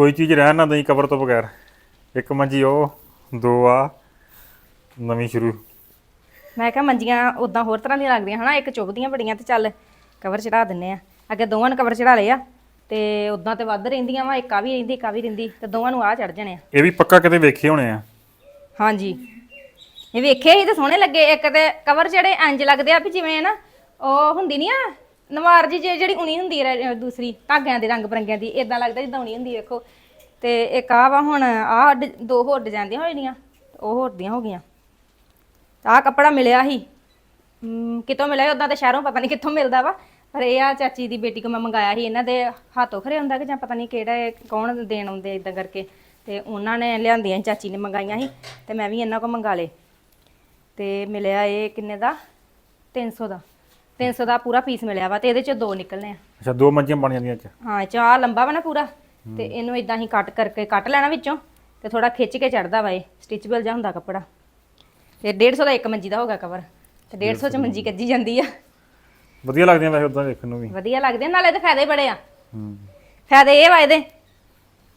ਕੋਈ ਚੀਜ਼ ਰਹਿਣ ਨਾ ਦਈ ਕਵਰ ਤੋਂ ਬਗੈਰ। ਇੱਕ ਮੰਜੀ ਉਹ ਦੋ ਆ ਨਵੀਂ ਸ਼ੁਰੂ। ਮੈਂ ਕਿਹਾ ਮੰਜੀਆਂ ਉਦਾਂ ਹੋਰ ਤਰ੍ਹਾਂ ਦੀਆਂ ਲੱਗਦੀਆਂ ਹਨਾ? ਇੱਕ ਚੁੱਭਦੀਆਂ ਬੜੀਆਂ ਤੇ ਚੱਲ ਕਵਰ ਚੜਾ ਦਿੰਨੇ ਆ। ਅੱਗੇ ਦੋਵਾਂ ਨੂੰ ਕਵਰ ਚੜਾ ਲਏ ਆ ਤੇ ਉਦਾਂ ਤੇ ਵੱਧ ਰਹਿੰਦੀਆਂ ਵਾ ਇੱਕ ਆ ਵੀ ਰਹਿੰਦੀ ਇੱਕ ਆ ਵੀ ਰਹਿੰਦੀ ਤੇ ਦੋਵਾਂ ਨੂੰ ਆ ਚੜ ਜਾਣੇ ਆ। ਇਹ ਵੀ ਪੱਕਾ ਕਿਤੇ ਵੇਖੇ ਹੋਣੇ ਆ। ਹਾਂਜੀ। ਇਹ ਵੇਖੇ ਹੀ ਤੇ ਸੋਹਣੇ ਲੱਗੇ। ਇੱਕ ਤੇ ਕਵਰ ਜਿਹੜੇ ਇੰਜ ਲੱਗਦੇ ਆ ਵੀ ਜਿਵੇਂ ਨਾ ਉਹ ਹੁੰਦੀ ਨਹੀਂ ਆ ਨਵਾਰ ਜੀ ਜੇ- ਜਿਹੜੀ ਉਣੀ ਹੁੰਦੀ ਹੈ ਦੂਸਰੀ ਧਾਗਿਆਂ ਦੇ ਰੰਗ ਬਰੰਗਿਆਂ ਦੀ ਇਦਾਂ ਲੱਗਦਾ ਜਿੱਦਾਂ ਉਣੀ ਹੁੰਦੀ ਵੇਖੋ। ਤੇ ਇੱਕ ਆ ਵਾ ਹੁਣ ਆ ਦੋ ਹੋਰ ਡਿਜ਼ਾਈਨ ਦੀਆਂ ਹੋਈ ਦੀਆਂ ਉਹ ਹੋਰ ਦੀਆਂ ਹੋ ਗਈਆਂ। ਆਹ ਕੱਪੜਾ ਮਿਲਿਆ ਸੀ। ਹਮ, ਕਿਤੋਂ ਮਿਲਿਆ ਉਦਾਂ ਤਾਂ ਸ਼ਹਿਰੋਂ ਪਤਾ ਨਹੀਂ ਕਿੱਥੋਂ ਮਿਲਦਾ ਵਾ। ਪਰ ਇਹ ਆ ਚਾਚੀ ਦੀ ਬੇਟੀ ਕੋ ਮੈਂ ਮੰਗਾਇਆ ਸੀ ਇਹਨਾਂ ਦੇ ਹੱਥੋਂ ਖਰੇ ਹੁੰਦਾ ਕਿ ਜਾਂ ਪਤਾ ਨਹੀਂ ਕਿਹੜਾ ਇਹ ਕੌਣ ਦੇਣ ਆਉਂਦੇ ਇਦਾਂ ਕਰਕੇ। ਤੇ ਉਹਨਾਂ ਨੇ ਲਿਆਂਦੀਆਂ ਸੀ, ਚਾਚੀ ਨੇ ਮੰਗਾਈਆਂ ਸੀ ਤੇ ਮੈਂ ਵੀ ਇਹਨਾਂ ਕੋ ਮੰਗਾ ਲਏ। ਤੇ ਮਿਲਿਆ ਇਹ ਕਿੰਨੇ ਦਾ? 300 ਦਾ। 300 ਦਾ ਪੂਰਾ ਪੀਸ ਮਿਲਿਆ ਵਾ ਤੇ ਇਹਦੇ ਚ ਦੋ ਨਿਕਲਨੇ ਆ। ਅੱਛਾ ਦੋ ਮੰਜੀਆਂ ਬਣ ਜਾਂਦੀਆਂ ਚ ਹਾਂ ਚਾਹ ਲੰਬਾ ਵਾ ਨਾ ਪੂਰਾ ਤੇ ਇਹਨੂੰ ਇਦਾਂ ਹੀ ਕੱਟ ਕਰਕੇ ਕੱਟ ਲੈਣਾ ਵਿੱਚੋਂ ਤੇ ਥੋੜਾ ਖਿੱਚ ਕੇ ਚੜਦਾ ਵਾ ਇਹ ਸਟਿਚਬਲ ਜਿਹਾ ਹੁੰਦਾ ਕੱਪੜਾ। ਤੇ 150 ਦਾ ਇੱਕ ਮੰਜੀ ਦਾ ਹੋਗਾ ਕਵਰ ਤੇ 150 ਚ ਮੰਜੀ ਕੱਜੀ ਜਾਂਦੀ ਆ। ਵਧੀਆ ਲੱਗਦੀਆਂ ਵੈਸੇ ਉਦਾਂ ਦੇਖਣ ਨੂੰ ਵੀ। ਵਧੀਆ ਲੱਗਦੇ ਆ, ਨਾਲੇ ਤੇ ਫਾਇਦੇ ਬੜੇ ਆ। ਹੂੰ। ਫਾਇਦੇ ਇਹ ਵਾ ਇਹਦੇ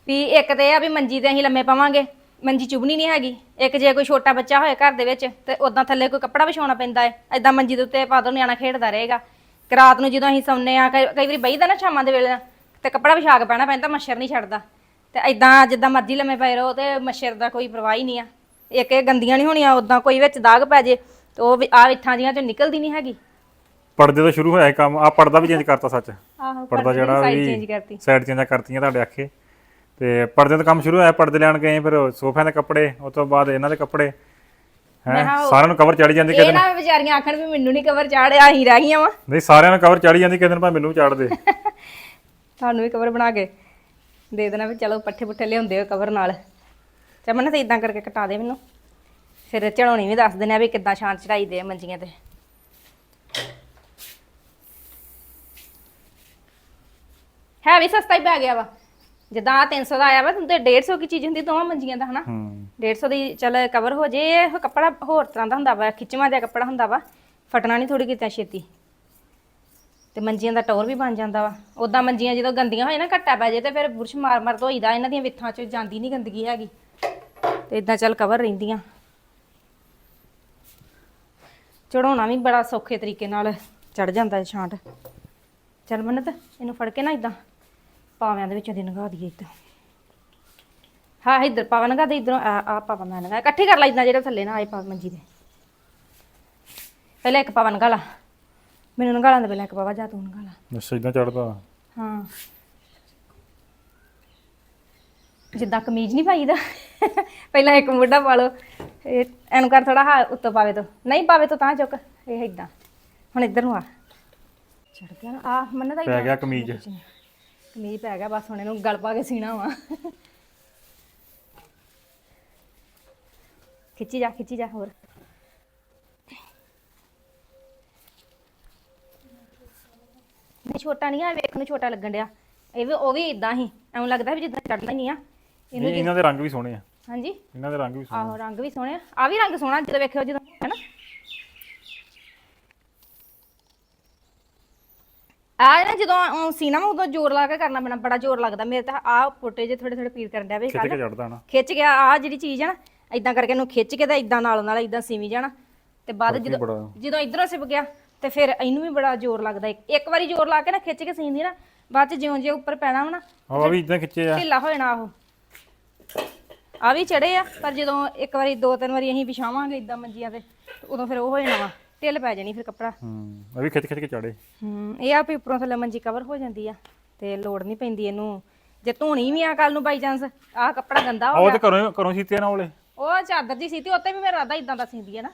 ਵੀ ਇੱਕ ਤੇ ਇਹ ਆ ਵੀ ਮੰਜੀ ਤੇ ਅਸੀਂ ਲੰਮੇ ਪਾਵਾਂਗੇ ਮੰਜੀ ਚੁਬਣੀ ਨਹੀਂ ਹੈਗੀ। ਇੱਕ ਜੇ ਕੋਈ ਛੋਟਾ ਬੱਚਾ ਹੋਏ ਘਰ ਦੇ ਵਿੱਚ ਤੇ ਉਦਾਂ ਥੱਲੇ ਕੋਈ ਕੱਪੜਾ ਵਿਛਾਉਣਾ ਪੈਂਦਾ ਹੈ ਐਦਾਂ ਮੰਜੀ ਦੇ ਉੱਤੇ ਪਾ ਦੋ ਨਿਆਣਾ ਖੇਡਦਾ ਰਹੇਗਾ। ਕਿ ਰਾਤ ਨੂੰ ਜਦੋਂ ਅਸੀਂ ਸੌਂਨੇ ਆ ਕਈ ਕਈ ਵਾਰੀ ਬਈਦਾ ਨਾ ਸ਼ਾਮਾਂ ਦੇ ਵੇਲੇ ਤੇ ਕੱਪੜਾ ਵਿਛਾ ਕੇ ਪੈਣਾ ਪੈਂਦਾ ਮੱਛਰ ਨਹੀਂ ਛੱਡਦਾ। ਤੇ ਐਦਾਂ ਜਿੱਦਾਂ ਮਰਜ਼ੀ ਲੰਮੇ ਪਏ ਰਹੋ ਤੇ ਮੱਛਰ ਦਾ ਕੋਈ ਪਰਵਾਹ ਹੀ ਨਹੀਂ ਆ। ਇੱਕ ਇਹ ਗੰਦੀਆਂ ਨਹੀਂ ਹੋਣੀਆਂ ਉਦਾਂ ਕੋਈ ਵਿੱਚ ਦਾਗ ਪੈ ਜੇ ਤੇ ਉਹ ਵੀ ਆ ਇੱਥਾਂ ਜੀਆਂ ਚੋਂ ਨਿਕਲਦੀ ਨਹੀਂ ਹੈਗੀ। ਪਰਦੇ ਤੋਂ ਸ਼ੁਰੂ ਹੋਇਆ ਇਹ ਕੰਮ ਆ ਪਰਦਾ ਵੀ ਚੇਂਜ ਕਰਤਾ ਸੱਚ। ਆਹੋ ਪਰਦਾ ਜਿਹੜਾ ਸਾਈਜ਼ ਚੇਂਜ ਵੀ ਕਰਤੀ। ਸਾਈਡ ਚੇਂਜ ਕਰਤੀਆਂ ਤੁਹਾਡੇ ਆਖੇ। ਤੇ ਪਰਦੇ ਤੋਂ ਕੰਮ ਸ਼ੁਰੂ ਹੋਇਆ ਪਰਦੇ ਲੈਣ ਗਏ ਫਿਰ ਸੋਫਿਆਂ ਦੇ ਕੱਪੜੇ ਉਸ ਤੋਂ ਬਾਅਦ ਇਹਨਾਂ ਦੇ ਕੱਪੜੇ ਹੈ ਮੈਂ ਕਿਹਾ ਉਹ- ਸਾਰਿਆਂ ਨੂੰ ਕਵਰ ਚੜੀ ਜਾਂਦੀ ਇਹ ਕਿਤੇ ਨਾ ਵਿਚਾਰੀਆਂ ਆਖਣ ਵੀ ਮੈਨੂੰ ਨਹੀਂ ਕਵਰ ਚਾੜਿਆ ਅਸੀਂ ਰਹਿ ਗਈਆਂ ਵਾ। ਨਹੀਂ ਸਾਰਿਆਂ ਨੂੰ ਕਵਰ ਚੜੀ ਜਾਂਦੀ ਕਿਸੇ ਦਿਨ ਭਾਵੇਂ ਮੈਨੂੰ ਵੀ ਚਾੜ ਦੇ ਤੁਹਾਨੂੰ ਵੀ ਕਵਰ ਬਣਾ ਕੇ ਦੇ ਦੇਣਾ ਵੀ ਚਲੋ ਪੱਠੇ ਪੁੱਠੇ ਲਿਆਉਂਦੇ ਹੋ ਕਵਰ ਨਾਲ। ਚਮਨ ਤੇ ਇਦਾਂ ਕਰਕੇ ਕਟਾ ਦੇ ਮੈਨੂੰ। ਫਿਰ ਚੜਾਉਣੀ ਵੀ ਦੱਸ ਦਿੰਦੇ ਆ ਵੀ ਕਿੱਦਾਂ ਛਾਂ ਚੜਾਈ ਦੇ ਆ ਮੰਜੀਆਂ ਤੇ। ਹੈ ਵੀ ਸਸਤਾ ਹੀ ਪੈ ਗਿਆ ਵਾ। ਜਿੱਦਾਂ ਆ 300 ਦਾ ਆਇਆ ਵਾ ਤੇ 150 ਕੀ ਚੀਜ਼ ਹੁੰਦੀ ਦੋਵਾਂ ਮੰਜੀਆਂ ਦਾ ਹਨਾ? ਹੂੰ। 150 ਦੀ ਚੱਲ ਕਵਰ ਹੋ ਜੇ ਇਹ ਕੱਪੜਾ ਹੋਰ ਤਰ੍ਹਾਂ ਦਾ ਹੁੰਦਾ ਵਾ ਖਿੱਚਵਾਂ ਜਿਹਾ ਕੱਪੜਾ ਹੁੰਦਾ ਵਾ ਫਟਣਾ ਨਹੀਂ ਥੋੜੀ ਕਿਤੇ ਛੇਤੀ। ਤੇ ਮੰਜੀਆਂ ਦਾ ਟੌਰ ਵੀ ਬਣ ਜਾਂਦਾ ਵਾ। ਉਦਾਂ ਮੰਜੀਆਂ ਜਦੋਂ ਗੰਦੀਆਂ ਹੋਏ ਨਾ ਘੱਟਾ ਪੈ ਜੇ ਤੇ ਫਿਰ ਬੁਰਸ਼ ਮਾਰ ਮਾਰ ਧੋਈਦਾ ਇਹਨਾਂ ਦੀਆਂ ਵਿੱਥਾਂ 'ਚ ਜਾਂਦੀ ਨਹੀਂ ਗੰਦਗੀ ਹੈਗੀ। ਤੇ ਇਦਾਂ ਚੱਲ ਕਵਰ ਰਹਿੰਦੀਆਂ। ਚੜਾਉਣਾ ਵੀ ਬੜਾ ਸੌਖੇ ਤਰੀਕੇ ਨਾਲ ਚੜ ਜਾਂਦਾ ਛਾਂਟ। ਚੱਲ ਮੰਨਤ ਇਹਨੂੰ ਫੜ ਕੇ ਨਾ ਇਦਾਂ ਪਾਵਿਆਂ ਦੇ ਵਿੱਚੋਂ ਦੀ ਨਗਾ ਦਈਏ ਇਦਾਂ ਹਾਂ ਇੱਧਰ ਪਾਵਾ ਨਗਾ ਦੇ ਇਧਰੋਂ ਆ ਆ ਪਾਵਾ ਮੈਂ ਨਗਾ। ਇਕੱਠੇ ਕਰ ਲੈ ਇਦਾਂ ਜਿਹੜਾ ਥੱਲੇ ਨਾ ਆਏ ਪਾਵ ਮੰਜੀ ਦੇ। ਪਹਿਲਾਂ ਇੱਕ ਪਾਵਾ ਨਗਾ ਲਾ। ਮੈਨੂੰ ਨਗਾ ਲਾਂਦੇ ਪਹਿਲਾਂ ਇੱਕ ਪਾਵਾ ਜਾ ਤੂੰ ਨਗਾ ਲਾ। ਅੱਛਾ ਇਦਾਂ ਚੜਦਾ। ਹਾਂ। ਜਿੱਦਾਂ ਕਮੀਜ਼ ਨਹੀਂ ਪਾਈਦਾ। ਪਹਿਲਾਂ ਇੱਕ ਮੋਢਾ ਪਾ ਲਓ। ਇਹ ਇਹਨੂੰ ਕਰ ਥੋੜਾ ਹਾ ਉੱਤੋਂ ਪਾਵੇ ਤੋਂ। ਨਹੀਂ ਪਾਵੇ ਤੋਂ ਤਾਂ ਚੁੱਕ। ਇਹ ਇਦਾਂ। ਹੁਣ ਇੱਧਰ ਨੂੰ ਆ। ਚੜ ਗਿਆ। ਆ ਮੰਨ ਦਾ ਪੈ ਗਿਆ ਕਮੀਜ਼। ਕਮੀਜ਼ ਪੈ ਗਿਆ ਬਸ ਹੁਣ ਇਹਨੂੰ ਗਲ ਪਾ ਕੇ ਸੀਣਾ ਵਾ। ਖਿੱਚੀ ਜਾ ਖਿੱਚੀ ਜਾ ਹੋਰ। ਨਹੀਂ ਛੋਟਾ ਨਹੀਂ ਆ ਵੇਖਣ ਨੂੰ ਛੋਟਾ ਲੱਗਣ ਡਿਆ। ਇਹ ਵੀ ਉਹ ਵੀ ਇਦਾਂ ਹੀ ਐਵੇਂ ਲੱਗਦਾ ਵੀ ਜਿੱਦਾਂ ਚੜਨਾ ਹੀ ਆ। ਇਹਨੂੰ ਦੇ ਰੰਗ ਵੀ ਸੋਹਣੇ ਆ। ਹਾਂਜੀ? ਇਹਨਾਂ ਦੇ ਰੰਗ ਵੀ ਸੋਹਣੇ ਆਹੋ ਰੰਗ ਵੀ ਸੋਹਣੇ ਆ। ਆ ਵੀ ਰੰਗ ਸੋਹਣਾ ਜਦੋਂ ਵੇਖਿਓ ਜਦੋਂ ਹੈਨਾ? ਆ ਨਾ ਜਦੋਂ ਊਂ ਸੀਨਾ ਮੈਂ ਉਦੋਂ ਜ਼ੋਰ ਲਾ ਕੇ ਕਰਨਾ ਪੈਣਾ ਬੜਾ ਜ਼ੋਰ ਲੱਗਦਾ। ਮੇਰੇ ਤਾਂ ਆ ਪੁੱਟੇ ਜੇ ਥੋੜੇ ਥੋੜੇ ਪੀੜ ਕਰਨ ਡਿਆ ਵੇ ਖਿੱਚ ਕੇ ਚੜਦਾ ਨਾ। ਖਿੱਚ ਗਿਆ ਆ ਜਿਹੜੀ ਚੀਜ਼ ਆ ਨਾ ਇਦਾਂ ਕਰਕੇ ਇਹਨੂੰ ਖਿੱਚ ਕੇ ਤਾਂ ਇਦਾਂ ਨਾਲੋਂ ਨਾਲ ਇਦਾਂ ਸੀਵੀ ਜਾਣਾ। ਤੇ ਬਾਅਦ ਫ਼ਰਕ ਵੀ ਜਦੋਂ ਬੜਾ। ਜਦੋਂ ਇਧਰੋਂ ਸਿਪ ਗਿਆ ਤੇ ਫਿਰ ਇਹਨੂੰ ਵੀ ਬੜਾ ਜ਼ੋਰ ਲੱਗਦਾ। ਇੱਕ- ਇੱਕ ਵਾਰੀ ਜ਼ੋਰ ਲਾ ਕੇ ਨਾ ਖਿੱਚ ਕੇ ਸੀਂਦੀ ਨਾ ਬਾਅਦ ਚ ਜਿਉਂ ਜਿਉਂ ਉੱਪਰ ਪੈਣਾ ਵਾ ਨਾ ਆ ਵੀ ਇਦਾਂ ਖਿੱਚੇ ਆ। ਢਿੱਲਾ ਹੋ ਜਾਣਾ ਉਹ। ਆ ਵੀ ਚੜੇ ਆ ਪਰ ਜਦੋਂ ਇੱਕ ਵਾਰੀ ਦੋ ਤਿੰਨ ਵਾਰੀ ਅਸੀਂ ਵਿਛਾਵਾਂਗੇ ਇਦਾਂ ਮੰਜੀਆਂ ਤੇ ਤੇ ਉਦੋਂ ਫਿਰ ਉਹ ਹੋ ਜਾਣਾ ਵਾ। ਢਿੱਲ ਪੈ ਜਾਣੀ ਫਿਰ ਕੱਪੜਾ। ਹੂੰ ਇਹ ਵੀ ਖਿੱਚ ਖਿੱਚ ਕੇ ਚੜੇ। ਹੂੰ ਇਹ ਆ ਵੀ ਉੱਪਰੋਂ ਥੱਲੇ ਮੰਜੀ ਕਵਰ ਹੋ ਜਾਂਦੀ ਆ ਤੇ ਲੋੜ ਨਹੀਂ ਪੈਂਦੀ ਇਹਨੂੰ। ਜੇ ਧੋਣੀ ਵੀ ਆ ਕੱਲ ਨੂੰ ਬਾਈ ਚਾਂਸ ਆ ਕੱਪੜਾ ਗੰਦਾ ਹੋ ਉਹ ਗਿਆ। ਤੇ ਘਰੋਂ ਘਰੋਂ ਸੀਤੇ ਨਾ ਉਹਲੇ। ਉਹ ਚਾਦਰ ਜੀ ਸੀ ਤੇ ਉੱਤੇ ਵੀ ਮੇਰਾ ਰਾਦਾ ਇਦਾਂ ਦਾ ਸੀਂਦੀ ਆ ਨਾ।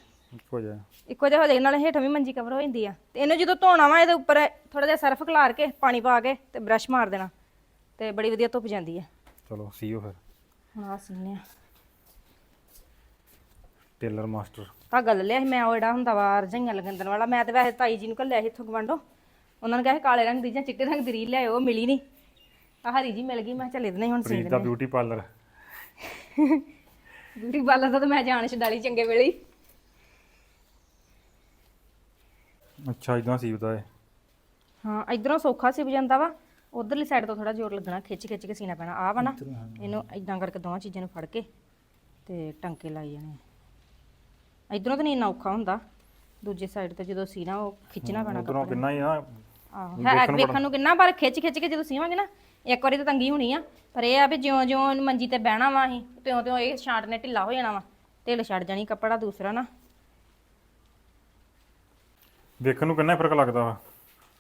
ਹੋ ਜਾ ਇੱਕੋ ਜਿਹਾ ਹੋ ਜਾਏ ਨਾਲੇ ਹੇਠਾਂ ਵੀ ਮੰਜੀ ਕਵਰ ਹੋ ਜਾਂਦੀ ਆ। ਤੇ ਇਹਨੂੰ ਜਦੋਂ ਧੋਣਾ ਵਾ ਇਹਦੇ ਉੱਪਰ ਥੋੜਾ ਜਿਹਾ ਸਰਫ ਖਿਲਾਰ ਕੇ ਪਾਣੀ ਪਾ ਕੇ ਤੇ ਬ੍ਰਸ਼ ਮਾਰ ਦੇਣਾ। ਤੇ ਬੜੀ ਵਧੀਆ ਧੁੱਪ ਜਾਂਦੀ ਆ। ਚਲੋ ਸੀਓ ਫਿਰ। ਹੁਣ ਆ ਆ। Tailor master. ਧਾਗਾ ਲੈ ਲਿਆ ਸੀ ਮੈਂ ਉਹ ਜਿਹੜਾ ਹੁੰਦਾ ਵਾ ਰਜਾਈਆਂ ਲਗੰਦਣ ਵਾਲਾ। ਮੈਂ ਤੇ ਵੈਸੇ ਤਾਈ ਜੀ ਨੂੰ ਘੱਲਿਆ ਸੀ ਇੱਥੋਂ ਗਵੰਡੋ ਉਹਨਾਂ ਨੇ ਕਿਹਾ ਸੀ ਕਾਲੇ ਰੰਗ ਦੀ ਜਾਂ ਚਿੱਟੇ ਰੰਗ ਦੀ ਰੀਲ ਲਿਆਇਓ ਉਹ ਮਿਲੀ ਨਹੀਂ। ਆ ਹਰੀ ਜੀ ਮਿਲ ਗਈ ਮੈਂ ਚੱਲ ਹੀ ਹੁਣ ਸੀ ਪ੍ਰੀਤ ਦਾ ਬਿਊਟੀ ਪਾਰਲਰ ਬਿਊਟੀ ਪਾਰਲਰ ਦਾ ਤਾਂ ਮੈਂ ਜਾਣ ਛਡਾਲੀ ਚੰਗੇ ਵੇਲੇ ਹੀ। ਅੱਛਾ ਇਦਾਂ ਸੀਵਦਾ ਏ ਹਾਂ ਇਧਰੋਂ ਸੌਖਾ ਸਿਪ ਜਾਂਦਾ ਵਾ। ਉਧਰਲੀ ਸਾਈਡ ਤੋਂ ਥੋੜਾ ਜ਼ੋਰ ਲੱਗਣਾ ਖਿੱਚ ਖਿੱਚ ਕੇ ਸੀਨਾ ਪੈਣਾ। ਆਹ ਵਾ ਨਾ ਇਹਨੂੰ ਇਦਾਂ ਕਰਕੇ ਦੋਵਾਂ ਚੀਜ਼ਾਂ ਨੂੰ ਫੜ ਕੇ ਤੇ ਟੰਕੇ ਲਾਈ ਜਾਣੇ ਇਧਰੋਂ ਤਾਂ ਨਹੀਂ ਇੰਨਾ ਔਖਾ ਹੁੰਦਾ ਦੂਜੇ ਸਾਈਡ ਤੇ ਜਦੋਂ ਸੀਨਾ ਉਹ ਖਿੱਚਣਾ ਪੈਣਾ ਉਧਰੋਂ ਕਿੰਨਾ ਹੀ ਆ। ਆਹੋ ਹੈ ਵੇਖਣ ਨੂੰ ਕਿੰਨਾ ਪਰ ਖਿੱਚ ਖਿੱਚ ਕੇ ਜਦੋਂ ਸੀਵਾਂਗੇ ਨਾ ਇੱਕ ਵਾਰੀ ਤਾਂ ਤੰਗੀ ਹੋਣੀ ਆ। ਪਰ ਇਹ ਆ ਵੀ ਜਿਉਂ ਜਿਉਂ ਮੰਜੀ ਤੇ ਬਹਿਣਾ ਵਾ ਅਸੀਂ ਤਿਉਂ ਤਿਉਂ ਇਹ ਛਾਂਟ ਨੇ ਢਿੱਲਾ ਹੋ ਜਾਣਾ ਵਾ ਢਿੱਲ ਛੱਡ ਜਾਣੀ ਕੱਪੜਾ ਦੂਸਰਾ ਨਾ। ਵੇਖਣ ਨੂੰ ਕਿੰਨਾ ਹੀ ਫ਼ਰਕ ਲੱਗਦਾ ਵਾ।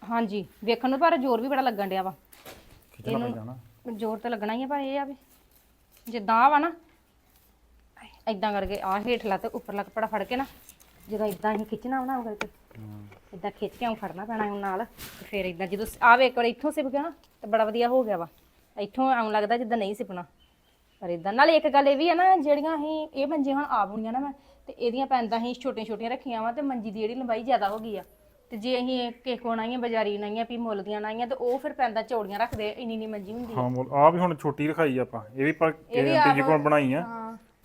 ਹਾਂਜੀ ਵੇਖਣ ਨੂੰ ਪਰ ਜ਼ੋਰ ਵੀ ਬੜਾ ਲੱਗਣ ਡਿਆ ਵਾ। ਖਿੱਚਣਾ ਪੈਂਦਾ ਨਾ ਜ਼ੋਰ ਤਾਂ ਲੱਗਣਾ ਹੀ ਆ ਪਰ ਇਹ ਆ ਵੀ ਜਿੱਦਾਂ ਆਹ ਵਾ ਨਾ ਇਦਾਂ ਕਰਕੇ ਆ ਹੇਠਲਾ ਤੇ ਉੱਪਰਲਾ ਕੱਪੜਾ ਫੜ ਕੇ ਨਾ ਜਦੋਂ ਇਦਾਂ ਹੀ ਖਿੱਚਣਾ ਬਣਾ ਕਰਕੇ ਇਦਾਂ ਖਿੱਚ ਕੇ ਆਉਂ ਫੜਨਾ ਪੈਣਾ ਉਹ ਨਾਲ ਤੇ ਫਿਰ ਇਦਾਂ ਜਦੋਂ ਆਵੇ ਇੱਕ ਵਾਰ ਇੱਥੋਂ ਸਿਪ ਗਿਆ ਨਾ ਤੇ ਬੜਾ ਵਧੀਆ ਹੋ ਗਿਆ ਵਾ। ਇੱਥੋਂ ਆਉਂ ਲੱਗਦਾ ਜਿੱਦਾਂ ਨਹੀਂ ਸਿਪਣਾ। ਪਰ ਇਦਾਂ ਨਾਲੇ ਇੱਕ ਗੱਲ ਇਹ ਵੀ ਆ ਨਾ ਜਿਹੜੀਆਂ ਅਸੀਂ ਇਹ ਮੰਜੀਆਂ ਹੁਣ ਆਪ ਹੋਣੀਆਂ ਨਾ ਮੈਂ ਤੇ ਇਹਦੀਆਂ ਪੈਂਦਾ ਅਸੀਂ ਛੋਟੀਆਂ ਛੋਟੀਆਂ ਰੱਖੀਆਂ ਵਾ ਤੇ ਮੰਜੀ ਦੀ ਜਿਹੜੀ ਲੰਬਾਈ ਜ਼ਿਆਦਾ ਹੋ ਗਈ ਆ। ਤੇ ਜੇ ਅਸੀਂ ਕਿਸੇ ਕੋਲ ਆਈਆਂ ਬਾਜ਼ਾਰੀ ਨਾਈਆਂ ਵੀ ਮੁੱਲ ਦੀਆਂ ਨਾਈਆਂ ਤੇ ਉਹ ਫਿਰ ਪੈਂਦਾ ਚੌੜੀਆਂ ਰੱਖਦੇ ਇੰਨੀ ਇੰਨੀ ਮੰਜੀ ਹੁੰਦੀ ਹਾਂ ਮੁੱਲ ਆ ਵੀ ਹੁਣ ਛੋਟੀ ਰਖਾਈ ਆਪਾਂ ਇਹ ਵੀ ਪਰ ਆਂਟੀ ਕੋਲ ਬਣਾਈ ਆ।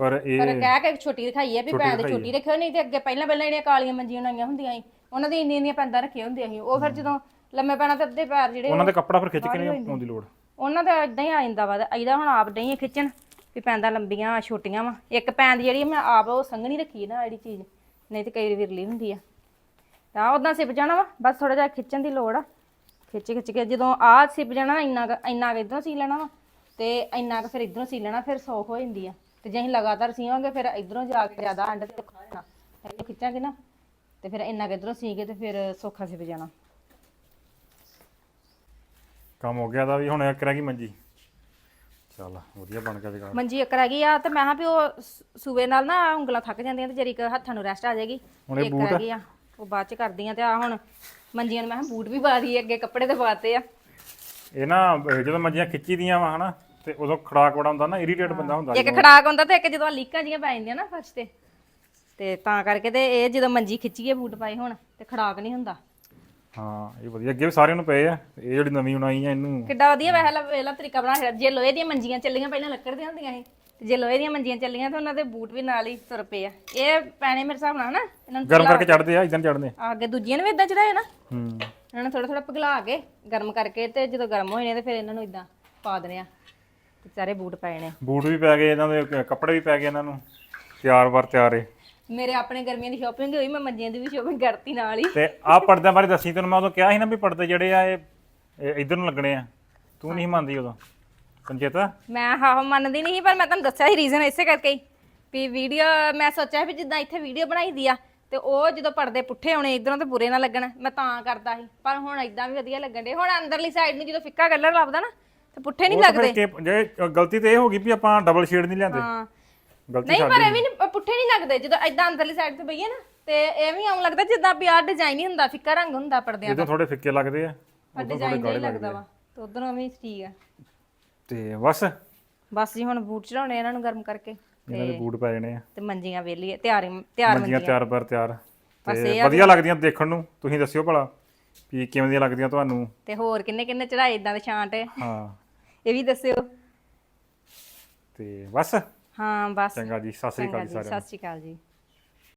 ਹਾਂ ਪਰ ਇਹ ਪਰ ਕਹਿ ਕੇ ਛੋਟੀ ਰਖਾਈ ਆ ਵੀ ਪੈਂਦ ਛੋਟੀ ਰੱਖਿਓ ਨਹੀਂ ਤੇ ਅੱਗੇ ਪਹਿਲਾਂ ਪਹਿਲਾਂ ਜਿਹੜੀਆਂ ਕਾਲੀਆਂ ਮੰਜੀਆਂ ਨਾਈਆਂ ਹੁੰਦੀਆਂ ਸੀ ਉਹਨਾਂ ਦੀ ਇੰਨੀਆਂ ਇੰਨੀਆਂ ਪੈਂਦਾ ਰੱਖੀਆਂ ਹੁੰਦੀਆਂ ਸੀ। ਉਹ ਫਿਰ ਜਦੋਂ ਲੰਮੇ ਪੈਣਾ ਤੇ ਅੱਧੇ ਪੈਰ ਜਿਹੜੇ ਉਹਨਾਂ ਦੇ ਕੱਪੜਾ ਫਿਰ ਖਿੱਚ ਕੇ ਨਹੀਂ ਆਉਂਦੀ ਲੋੜ? ਉਹਨਾਂ ਦਾ ਇਦਾਂ ਹੀ ਆ ਜਾਂਦਾ ਵਾ ਇਹਦਾ ਹੁਣ ਆਪ ਨਹੀਂ ਖਿੱਚਣ ਵੀ ਪੈਂਦਾ ਲੰਬੀਆਂ ਛੋਟੀਆਂ ਵਾ। ਇੱਕ ਪੈਂਦ ਜਿਹੜੀ ਮੈਂ ਆਪ ਉਹ ਸੰਘਣੀ ਰੱਖੀ ਨਾ ਜਿਹੜੀ ਚੀਜ਼ ਨਹੀਂ ਤੇ ਕਈ ਵਾਰੀ ਵਿਰਲੀ ਹੁੰਦੀ ਆ। ਤਾਂ ਉਦਾਂ ਸਿਪ ਜਾਣਾ ਵਾ ਬਸ ਥੋੜਾ ਜਿਹਾ ਖਿੱਚਣ ਦੀ ਲੋੜ ਆ। ਖਿੱਚ ਖਿੱਚ ਕੇ ਜਦੋਂ ਆਹ ਸਿਪ ਜਾਣਾ ਇੰਨਾ ਇੰਨਾ ਇੱਧਰੋਂ ਸੀ ਲੈਣਾ ਵਾ ਤੇ ਇੰਨਾ ਕੁ ਫਿਰ ਇੱਧਰੋਂ ਸੀ ਲੈਣਾ ਫਿਰ ਸੌਖ ਹੋ ਜਾਂਦੀ ਆ। ਤੇ ਜੇ ਅਸੀਂ ਲਗਾਤਾਰ ਸੀਵਾਂਗੇ ਫਿਰ ਇੱਧਰੋਂ ਜਾ ਕੇ ਜ਼ਿਆਦਾ ਐਂਡ ਤੇ ਔਖਾ ਹੋ ਜਾਣਾ ਇੱਧਰੋਂ ਖਿੱਚਾਂਗੇ ਨਾ ਤੇ ਫਿਰ ਇੰਨਾ ਕੁ ਇੱਧਰੋਂ ਸੀ ਕੇ ਤੇ ਫਿਰ ਸੌਖਾ ਸਿਪ ਜਾਣਾ। ਕੰਮ ਹੋ ਗਿਆ ਦਾ ਵੀ ਹੁਣ ਇੱਕ ਰਹਿ ਗਈ ਮੰਜੀ। ਚੱਲ ਵਧੀਆ ਬਣ ਗਿਆ ਜਗਾ ਮੰਜੀ ਇੱਕ ਰਹਿ ਗਈ ਆ ਤੇ ਮੈਂ ਕਿਹਾ ਵੀ ਉਹ ਸ- ਸੂਏ ਨਾਲ ਨਾ ਉਂਗਲਾਂ ਥੱਕ ਜਾਂਦੀਆਂ ਤੇ ਜਰੀ ਕ ਹੱਥਾਂ ਨੂੰ ਰੈਸਟ ਆ ਜਾਏਗੀ। ਹੁਣ ਇਹ ਇੱਕ ਰਹਿ ਗਈ ਆ ਉਹ ਬਾਅਦ ਚ ਕਰਦੀ ਆ ਤੇ ਆ ਹੁਣ ਮੰਜੀਆਂ ਨੂੰ ਮੈਂ ਕਿਹਾ ਬੂਟ ਵੀ ਪਾ ਦਈਏ ਅੱਗੇ ਕੱਪੜੇ ਤੇ ਪਾਤੇ ਆ। ਇਹ ਨਾ ਅਹ ਜਦੋਂ ਮੰਜੀਆਂ ਖਿੱਚੀ ਦੀਆਂ ਵਾ ਹਨਾ ਤੇ ਉਦੋਂ ਖੜਾਕ ਬੜਾ ਹੁੰਦਾ ਨਾ ਇਰੀਟੇਟ ਬੰਦਾ ਹੁੰਦਾ ਇੱਕ ਖੜਾਕ ਹੁੰਦਾ ਤੇ ਇੱਕ ਜਦੋਂ ਲੀਕਾਂ ਜੀਆਂ ਪੈ ਜਾਂਦੀਆਂ ਨਾ ਫਰਸ਼ ਤੇ ਤੇ ਤਾਂ ਕਰਕੇ ਤੇ ਇਹ ਜਦੋਂ ਮੰਜੀ ਖਿੱਚੀਏ ਬੂਟ ਪਾਏ ਹੁਣ ਤੇ ਖੜਾਕ ਨਹੀਂ ਹੁੰਦਾ। ਹਾਂ ਇਹ ਵਧੀਆ। ਅੱਗੇ ਵੀ ਸਾਰਿਆਂ ਨੂੰ ਪਏ ਆ ਇਹ ਜਿਹੜੀ ਨਵੀਂ ਬਣਾਈ ਆ ਇਹਨੂੰ। ਕਿੱਡਾ ਵਧੀਆ ਵਹਿਲਾ ਵੇਲਾ ਤਰੀਕਾ ਬਣਾ ਰਿਹਾ। ਜੇ ਲੋਹੇ ਦੀਆਂ ਮੰਜੀਆਂ ਚੱਲੀਆਂ ਪਹਿਲਾਂ ਲੱਕੜ ਦੀਆਂ ਹੁੰਦੀਆਂ ਸੀ ਤੇ ਜੇ ਲੋਹੇ ਦੀਆਂ ਮੰਜੀਆਂ ਚੱਲੀਆਂ ਤੇ ਉਹਨਾਂ ਦੇ ਬੂਟ ਵੀ ਨਾਲ ਹੀ ਤੁਰ ਪਏ ਆ। ਇਹ ਪੈਣੇ ਮੇਰੇ ਹਿਸਾਬ ਨਾਲ ਨਾ ਇਹਨਾਂ ਨੂੰ ਗਰਮ ਕਰਕੇ ਚੜਦੇ ਆ ਇਦਾਂ ਚੜਦੇ ਆ ਅੱਗੇ ਦੂਜੀਆਂ ਨੂੰ ਵੀ ਇਦਾਂ ਚੜਾਏ ਨਾ। ਹੂੰ। ਇਹਨਾਂ ਨੂੰ ਥੋੜਾ ਥੋੜਾ ਪਿਘਲਾ ਕੇ ਗਰਮ ਕਰਕੇ ਤੇ ਜਦੋਂ ਗਰਮ ਹੋ ਜਾਣੇ ਤੇ ਫਿਰ ਇਹਨਾਂ ਨੂੰ ਇਦਾਂ ਪਾ ਦੇਣੇ ਆ। ਤੇ ਸਾਰੇ ਬੂਟ ਪਏ ਨੇ। ਬੂਟ ਵੀ ਪੈ ਗਏ ਇਹਨਾਂ ਦੇ ਕ- ਕੱਪੜੇ ਵੀ ਪੈ ਗਏ ਇਹਨਾਂ ਨੂੰ। ਤਿਆਰ ਵਰ ਤਿਆਰ। ਮੇਰੇ ਆਪਣੇ ਗਰਮੀਆਂ ਦੀ ਸ਼ਾਪਿੰਗ ਹੋਈ ਮੈਂ ਮੰਜੀਆਂ ਦੀ ਵੀ ਸ਼ਾਪਿੰਗ ਕਰਤੀ ਨਾਲ ਹੀ। ਤੇ ਆਹ ਪਰਦਿਆਂ ਬਾਰੇ ਦੱਸੀ ਤੈਨੂੰ ਮੈਂ ਉਦੋਂ ਕਿਹਾ ਸੀ ਨਾ ਵੀ ਪਰਦੇ ਜਿਹੜੇ ਆ ਇਹ ਇਹ ਇੱਧਰ ਨੂੰ ਲੱਗਣੇ ਆ। ਤੂੰ ਨਹੀਂ ਮੰਨਦੀ ਉਦੋਂ। ਪੰਚੇਤ ਮੈਂ ਹਾਂ ਮੰਨਦੀ ਨਹੀਂ ਸੀ ਪਰ ਮੈਂ ਤੁਹਾਨੂੰ ਦੱਸਿਆ ਸੀ ਰੀਜ਼ਨ ਇਸੇ ਕਰਕੇ ਹੀ। ਵੀ ਵੀਡੀਓ ਮੈਂ ਸੋਚਿਆ ਵੀ ਜਿੱਦਾਂ ਇੱਥੇ ਵੀਡੀਓ ਬਣਾਈ ਦੀ ਆ ਤੇ ਉਹ ਜਦੋਂ ਪਰਦੇ ਪੁੱਠੇ ਆਉਣੇ ਇਧਰੋਂ ਤੇ ਬੁਰੇ ਨਾ ਲੱਗਣ। ਮੈਂ ਤਾਂ ਕਰਦਾ ਸੀ। ਪਰ ਹੁਣ ਇਦਾਂ ਵੀ ਵਧੀਆ ਲੱਗਣ ਦੇ ਹੁਣ ਅੰਦਰਲੀ ਸਾਈਡ ਨੂੰ ਜਦੋਂ ਫਿੱਕਾ ਕਲਰ ਲੱਭਦਾ ਨਾ ਤੇ ਪੁੱਠੇ ਨਹੀਂ ਲੱਗਦੇ ਫਿਰ ਕਿ- ਜੇ ਗਲਤੀ ਤੇ ਇਹ ਹੋ ਗਈ ਵੀ ਆਪਾਂ ਡਬਲ ਸ਼ੇਡ ਨਹੀਂ ਲਿਆਂਦੇ। ਹਾਂ। ਗਲਤੀ ਨਹੀਂ ਪਰ ਇਹ ਵੀ ਨੀ- ਪੁੱਠੇ ਨਹੀਂ ਲੱਗਦੇ। ਜਦੋਂ ਇਦਾਂ ਅੰਦਰਲੀ ਸਾਈਡ ਤੇ ਬਈਏ ਨਾ ਤੇ ਇਹ ਵੀ ਆਉਂ ਲੱਗਦਾ ਜਿੱਦਾਂ ਵੀ ਡਿਜ਼ਾਈਨ ਹੀ ਹੁੰਦਾ ਫਿੱਕਾ ਰੰਗ ਹੁੰਦਾ ਪਰਦਿਆਂ ਜਦੋਂ ਥੋੜੇ ਫਿੱਕੇ ਲੱਗਦੇ ਆ। ਪਰ ਡਿਜ਼ਾਈਨ ਜਿਹਾ ਹੀ ਲੱਗਦਾ ਵਾ ਤੇ ਉਧਰੋਂ ਵੀ ਠੀਕ ਆ। ਤੇ ਬਸ। ਬਸ ਜੀ ਹੁਣ ਬੂਟ ਚੜਾਉਣੇ ਇਹਨਾਂ ਨੂੰ ਗਰਮ ਕਰਕੇ। ਇਹਨਾਂ ਦੇ ਬੂਟ ਪੈ ਜਾਣੇ ਆ। ਤੇ ਮੰਜੀਆਂ ਵੇਲੀ ਤਿਆਰ ਤਿਆਰ ਮੰਜੀਆਂ ਤਿਆਰ ਬਰ ਤਿਆਰ। ਤੇ ਵਧੀਆ ਲੱਗਦੀਆਂ ਦੇਖਣ ਨੂੰ। ਤੁਸੀਂ ਦੱਸਿਓ ਭਲਾ ਵੀ ਕਿਵੇਂ ਦੀਆਂ ਲੱਗਦੀਆਂ ਤੁਹਾਨੂੰ। ਤੇ ਹੋਰ ਕਿੰਨੇ ਕਿੰਨੇ ਚੜਾਏ ਇਦਾਂ ਦੇ ਛਾਂਟ। ਹਾਂ। ਇਹ ਵੀ ਦੱਸਿਓ ਤੇ ਬਸ ਹਾਂ ਬਸ ਚੰਗਾ ਜੀ ਸਤਿ ਸ੍ਰੀ ਅਕਾਲ ਜੀ ਸਾਰਿਆਂ ਨੂੰ ਸਤਿ ਸ਼੍ਰੀ ਅਕਾਲ ਜੀ